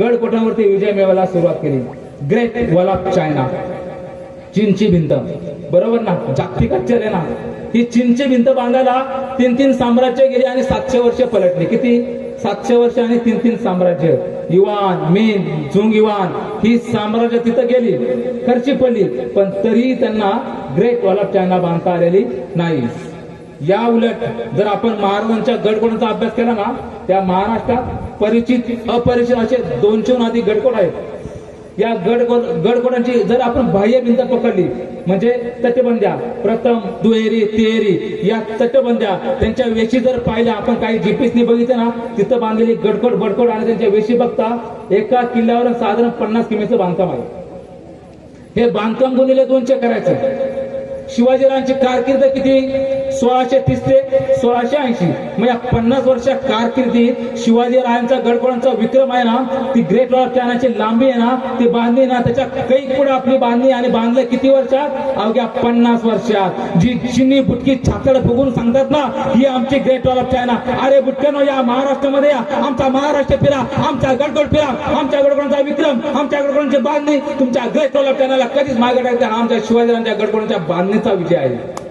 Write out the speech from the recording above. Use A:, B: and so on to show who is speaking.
A: गडकोटावरती विजय मिळवायला सुरुवात केली. ग्रेट वॉल ऑफ चायना चीनची भिंत. बरोबर ना? जागतिक आश्चर्य ना? ही चीनची भिंत बांधायला तीन तीन साम्राज्य गेली आणि सातशे वर्ष पलटली. किती? सातशे वर्ष आणि तीन तीन साम्राज्य. युवान मीन झुंग युवान ही साम्राज्य तिथं गेली. खर्ची पडली. पण तरीही त्यांना ग्रेट वॉल ऑफ चायना बांधता आलेली नाही. या उलट जर आपण महाराजांच्या गडकोणाचा अभ्यास केला ना त्या महाराष्ट्रात परिचित अपरिचित असे दोनशेहून अधिक गडकोट आहेत. या गडकोण गडकोणांची जर आपण बाह्य भिंत पकडली म्हणजे तटबंद्या प्रथम दुहेरी तिहेरी या तटबंद्या त्यांच्या वेशी जर पाहिल्या आपण काही जीपीसनी बघितलं ना तिथं बांधलेली गडकोट बडकोड आणि त्यांच्या वेशी बघता एका किल्ल्यावर साधारण पन्नास किमीचं बांधकाम आहे. हे बांधकाम गुणिले दोनशे करायचं. शिवाजीरावांची कारकीर्द किती? सोळाशे तीस ते सोळाशे ऐंशी. म्हणजे पन्नास वर्ष कारकिर्दीत शिवाजीरायांचा गडकोळांचा विक्रम आहे ना ती ग्रेट वॉल ऑफ चायनाची लांबी आहे ना ती बांधली ना त्याच्या कैक पुढे आपली बांधली आणि बांधलं किती वर्षात? अवघ्या पन्नास वर्षात. जी चिनी बुटकी छातड फुगून सांगतात ना ही आमची ग्रेट वॉल ऑफ चायना अरे बुटक्यानो या महाराष्ट्रामध्ये या. आमचा महाराष्ट्र फिरा आमचा गडगड फिरा. आमच्या गडकोळांचा विक्रम आमच्या गडकोळांची बांधणी. तुमच्या ग्रेट वॉल ऑफ चायनाला कधीच मागे टाकते आमच्या शिवाजीरायांच्या गडकोळांच्या बांधणीचा विजय आहे.